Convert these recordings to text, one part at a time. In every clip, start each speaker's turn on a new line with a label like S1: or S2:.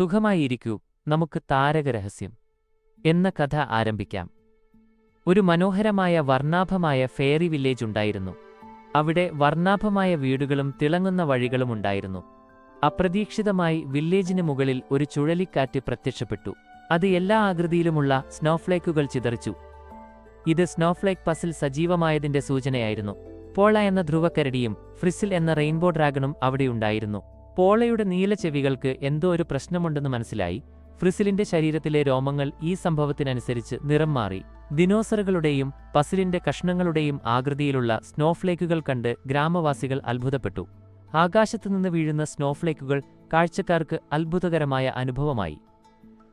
S1: സുഖമായിരിക്കൂ നമുക്ക് താരകരഹസ്യം എന്ന കഥ ആരംഭിക്കാം. ഒരു മനോഹരമായ വർണാഭമായ ഫെയറി വില്ലേജ് ഉണ്ടായിരുന്നു. അവിടെ വർണാഭമായ വീടുകളും തിളങ്ങുന്ന വഴികളും ഉണ്ടായിരുന്നു. അപ്രതീക്ഷിതമായി വില്ലേജിന് മുകളിൽ ഒരു ചുഴലിക്കാറ്റ് പ്രത്യക്ഷപ്പെട്ടു. അത് എല്ലാ ആകൃതിയിലുമുള്ള സ്നോഫ്ലേക്കുകൾ ചിതറിച്ചു. ഇത് സ്നോഫ്ലേക്ക് പസിൽ സജീവമായതിന്റെ സൂചനയായിരുന്നു. പോള എന്ന ധ്രുവക്കരടിയും ഫ്രിസിൽ എന്ന റെയിൻബോ ഡ്രാഗണും അവിടെയുണ്ടായിരുന്നു പോളയുടെ നീല ചെവികൾക്ക് എന്തോ ഒരു പ്രശ്നമുണ്ടെന്ന് മനസ്സിലായി. ഫ്രിസിലിന്റെ ശരീരത്തിലെ രോമങ്ങൾ ഈ സംഭവത്തിനനുസരിച്ച് നിറം മാറി. ദിനോസറുകളുടെയും പസിലിന്റെ കഷ്ണങ്ങളുടെയും ആകൃതിയിലുള്ള സ്നോഫ്ലേക്കുകൾ കണ്ട് ഗ്രാമവാസികൾ അത്ഭുതപ്പെട്ടു. ആകാശത്തുനിന്ന് വീഴുന്ന സ്നോഫ്ലേക്കുകൾ കാഴ്ചക്കാർക്ക് അത്ഭുതകരമായ അനുഭവമായി.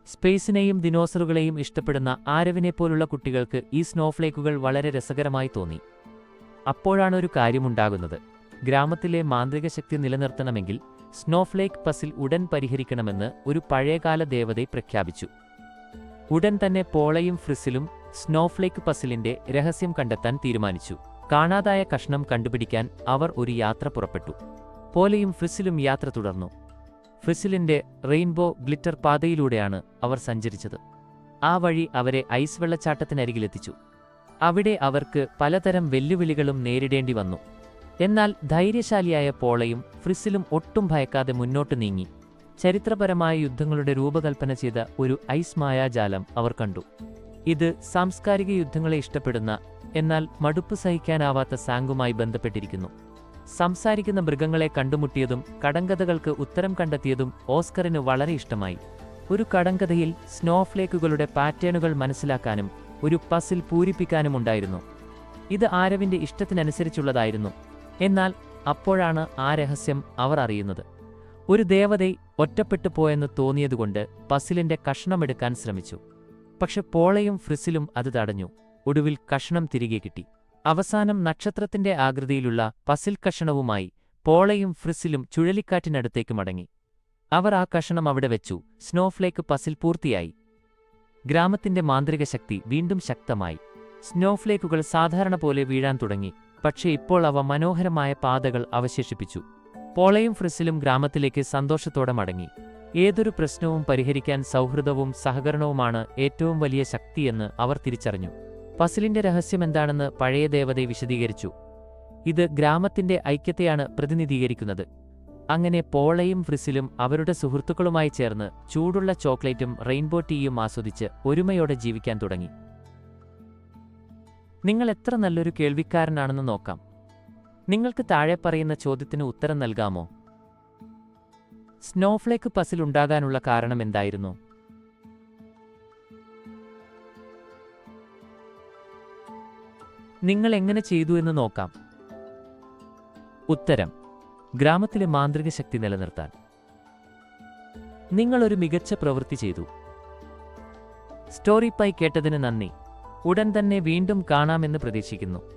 S1: സ്പേസിനെയും ദിനോസറുകളെയും ഇഷ്ടപ്പെടുന്ന ആരവിനെപ്പോലുള്ള കുട്ടികൾക്ക് ഈ സ്നോഫ്ലേക്കുകൾ വളരെ രസകരമായി തോന്നി. അപ്പോഴാണ് ഒരു കാര്യമുണ്ടാകുന്നത്. ഗ്രാമത്തിലെ മാന്ത്രിക ശക്തി നിലനിർത്തണമെങ്കിൽ സ്നോഫ്ലേക്ക് പസിൽ ഉടൻ പരിഹരിക്കണമെന്ന് ഒരു പഴയകാല ദേവതയെ പ്രഖ്യാപിച്ചു. ഉടൻ തന്നെ പോളയും ഫ്രിസിലും സ്നോഫ്ലേക്ക് പസിലിന്റെ രഹസ്യം കണ്ടെത്താൻ തീരുമാനിച്ചു. കാണാതായ കഷ്ണം കണ്ടുപിടിക്കാൻ അവർ ഒരു യാത്ര പുറപ്പെട്ടു. പോലെയും ഫ്രിസിലും യാത്ര തുടർന്നു. ഫ്രിസിലിന്റെ റെയിൻബോ ഗ്ലിറ്റർ പാതയിലൂടെയാണ് അവർ സഞ്ചരിച്ചത്. ആ വഴി അവരെ ഐസ് വെള്ളച്ചാട്ടത്തിനരികിലെത്തിച്ചു. അവിടെ അവർക്ക് പലതരം വെല്ലുവിളികളും നേരിടേണ്ടി വന്നു. എന്നാൽ ധൈര്യശാലിയായ പോളയും ഫ്രിസിലും ഒട്ടും ഭയക്കാതെ മുന്നോട്ട് നീങ്ങി. ചരിത്രപരമായ യുദ്ധങ്ങളുടെ രൂപകൽപ്പന ചെയ്ത ഒരു ഐസ് മായാജാലം അവർ കണ്ടു. ഇത് സാംസ്കാരിക യുദ്ധങ്ങളെ ഇഷ്ടപ്പെടുന്ന എന്നാൽ മടുപ്പ് സഹിക്കാനാവാത്ത സാങ്കുമായി ബന്ധപ്പെട്ടിരിക്കുന്നു. സംസാരിക്കുന്ന മൃഗങ്ങളെ കണ്ടുമുട്ടിയതും കടങ്കഥകൾക്ക് ഉത്തരം കണ്ടെത്തിയതും ഓസ്കറിന് വളരെ ഇഷ്ടമായി. ഒരു കടങ്കഥയിൽ സ്നോഫ്ലേക്കുകളുടെ പാറ്റേണുകൾ മനസ്സിലാക്കാനും ഒരു പസിൽ പൂരിപ്പിക്കാനും ഉണ്ടായിരുന്നു. ഇത് ആരവിന്റെ ഇഷ്ടത്തിനനുസരിച്ചുള്ളതായിരുന്നു. എന്നാൽ അപ്പോഴാണ് ആ രഹസ്യം അവർ അറിയുന്നത്. ഒരു ദേവതൈ ഒറ്റപ്പെട്ടു പോയെന്ന് തോന്നിയതുകൊണ്ട് പസിലിന്റെ കഷ്ണമെടുക്കാൻ ശ്രമിച്ചു. പക്ഷെ പോളയും ഫ്രിസിലും അത് തടഞ്ഞു. ഒടുവിൽ കഷ്ണം തിരികെ കിട്ടി. അവസാനം നക്ഷത്രത്തിന്റെ ആകൃതിയിലുള്ള പസിൽ കഷണവുമായി പോളയും ഫ്രിസിലും ചുഴലിക്കാറ്റിനടുത്തേക്ക് മടങ്ങി. അവർ ആ കഷണം അവിടെ വെച്ചു. സ്നോഫ്ലേക്ക് പസിൽ പൂർത്തിയായി. ഗ്രാമത്തിന്റെ മാന്ത്രിക ശക്തി വീണ്ടും ശക്തമായി. സ്നോഫ്ലേക്കുകൾ സാധാരണ പോലെ വീഴാൻ തുടങ്ങി. പക്ഷേ ഇപ്പോൾ അവ മനോഹരമായ പാതകൾ അവശേഷിപ്പിച്ചു. പോളയും ഫ്രിസിലും ഗ്രാമത്തിലേക്ക് സന്തോഷത്തോടെ മടങ്ങി. ഏതൊരു പ്രശ്നവും പരിഹരിക്കാൻ സൗഹൃദവും സഹകരണവുമാണ് ഏറ്റവും വലിയ ശക്തിയെന്ന് അവർ തിരിച്ചറിഞ്ഞു. പസിലിന്റെ രഹസ്യമെന്താണെന്ന് പഴയ ദേവതയെ വിശദീകരിച്ചു. ഇത് ഗ്രാമത്തിന്റെ ഐക്യത്തെയാണ് പ്രതിനിധീകരിക്കുന്നത്. അങ്ങനെ പോളയും ഫ്രിസിലും അവരുടെ സുഹൃത്തുക്കളുമായി ചേർന്ന് ചൂടുള്ള ചോക്ലേറ്റും റെയിൻബോ ടീയും ആസ്വദിച്ച് ഒരുമയോടെ ജീവിക്കാൻ തുടങ്ങി. നിങ്ങൾ എത്ര നല്ലൊരു കേൾവിക്കാരനാണെന്ന് നോക്കാം. നിങ്ങൾക്ക് താഴെ പറയുന്ന ചോദ്യത്തിന് ഉത്തരം നൽകാമോ? സ്നോഫ്ലേക്ക് പസിൽ ഉണ്ടാകാനുള്ള കാരണം എന്തായിരുന്നു? നിങ്ങൾ എങ്ങനെ ചെയ്തു എന്ന് നോക്കാം. ഉത്തരം. ഗ്രാമത്തിലെ മാന്ത്രിക ശക്തി നിലനിർത്താൻ. നിങ്ങൾ ഒരു മികച്ച പ്രവൃത്തി ചെയ്തു. സ്റ്റോറി പൈ കേട്ടതിന് നന്ദി. ഉടൻ തന്നെ വീണ്ടും കാണാമെന്ന് പ്രതീക്ഷിക്കുന്നു